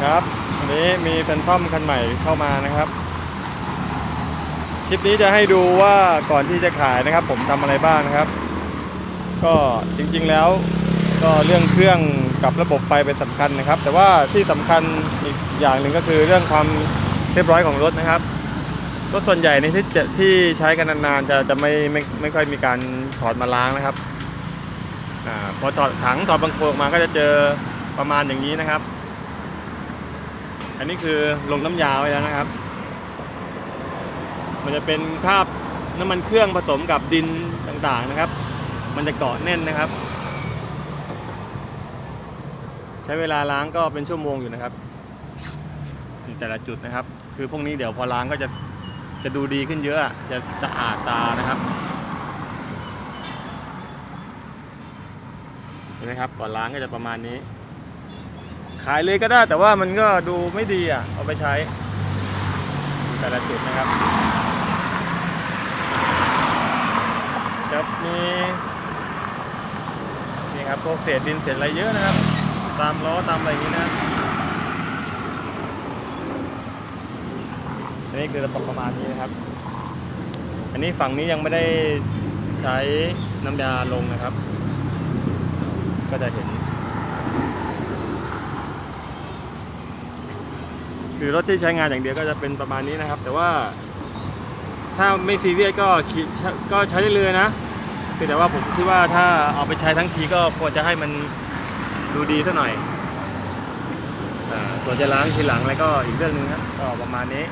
แฟนทอมคันใหม่เข้ามานะครับ คลิปนี้จะให้ดูว่าก่อนที่จะขายนะครับ ผมทำอะไรบ้างนะครับ ก็จริงๆแล้ว ก็เรื่องเครื่องกับระบบไฟเป็นสำคัญนะครับ แต่ว่าที่สำคัญอีกอย่างหนึ่งก็คือเรื่องความเรียบร้อยของรถนะครับรถส่วนใหญ่ในที่ที่ใช้กันนานๆจะจะไม่ไม่ไม่ค่อยมีการถอดมาล้างนะครับอาพอถอดถังถอดบางโครออกมาก็จะเจอประมาณอย่างนี้นะครับ อันนี้คือลงน้ำยาไว้แล้วนะครับ มันจะเป็นคราบน้ำมันเครื่องผสมกับดินต่างๆนะครับ มันจะเกาะแน่นนะครับ ใช้เวลาล้างก็เป็นชั่วโมงอยู่นะครับนี่แต่ละจุดนะครับ คือพวกนี้เดี๋ยวพอล้างก็จะจะดูดีขึ้นเยอะจะสะอาดตานะครับเห็นไหมครับก่อนล้างก็จะประมาณนี้ ขายเลยก็ได้ แต่ว่ามันก็ดูไม่ดีอะ เอาไปใช้ แต่ละจุดนะครับจะมีนี่ครับพวกเศษดินเศษอะไรเยอะนะครับ ตามล้อตามอะไรอย่างนี้นะอันนี้คือประมาณนี้นะครับ อันนี้ฝั่งนี้ยังไม่ได้ใช้น้ำยาลงนะครับ ก็จะเห็น คือรถที่ใช้งานอย่างเดียวก็จะเป็นประมาณนี้นะครับ แต่ว่า ถ้าไม่ซีเรียสก็ขี่ก็ใช้ได้เลยนะแต่ว่าผมคิดว่าถ้าเอาไปใช้ทั้งทีก็ควรจะให้มันดูดีสักหน่อยอส่วนจะล้างทีหลังอะไรก็อีกเรื่องหนึงครับก็ประมาณนี้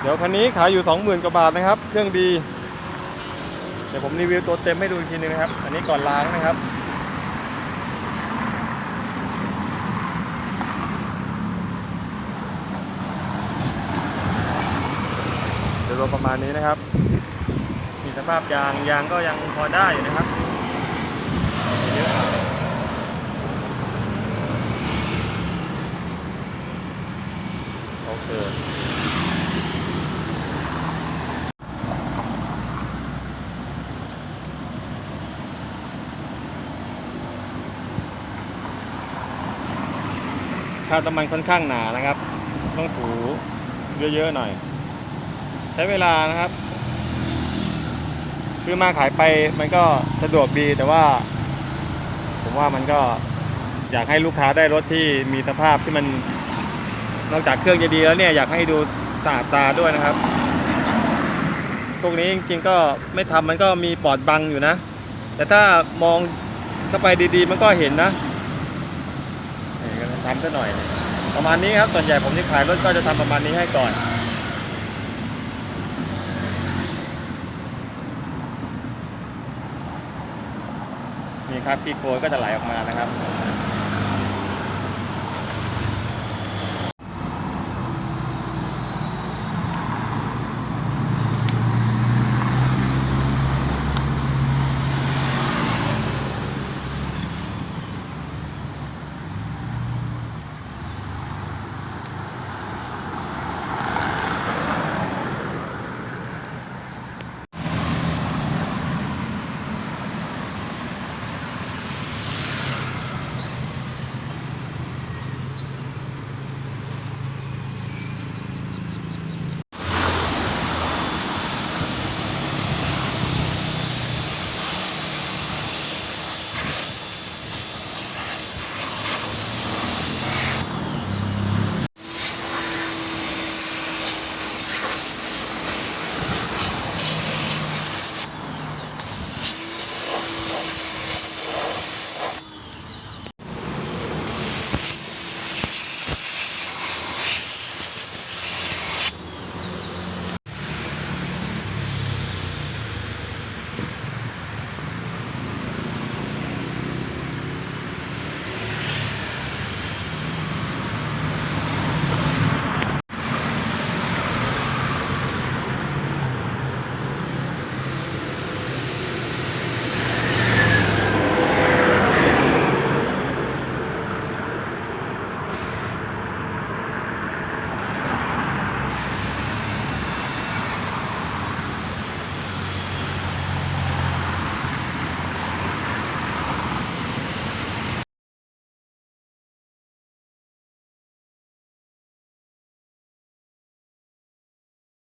เดี๋ยวคันนี้ขายอยู่ 20,000กว่าบาทนะครับ เครื่องดี เดี๋ยวผมรีวิวตัวเต็มให้ดูอีกทีนึงนะครับ อันนี้ก่อนล้างนะครับ โดยรว มาณนี้นะครับมีสภาพยางยางก็ยังพอได้อยู่นะครับเยอะโอเคคราบน้ำมันค่อนข้างหนานะครับ ต้องถูเยอะๆหน่อย ใช้เวลานะครับ ซื้อมาขายไปมันก็สะดวกดีแต่ว่า ผมว่ามันก็อยากให้ลูกค้าได้รถที่มีสภาพที่มันนอกจากเครื่องจะดีแล้วเนี่ยอยากให้ดูสะอาดตาด้วยนะครับพวกนี้จริงๆก็ไม่ทำมันก็มีปอดบังอยู่นะ แต่ถ้ามองเข้าไปดีๆ มันก็เห็นนะทำซะหน่อย ประมาณนี้ครับส่วนใหญ่ผมที่ขายรถก็จะทำประมาณนี้ให้ก่อน นี่ครับที่โคลนก็จะไหลออกมานะครับ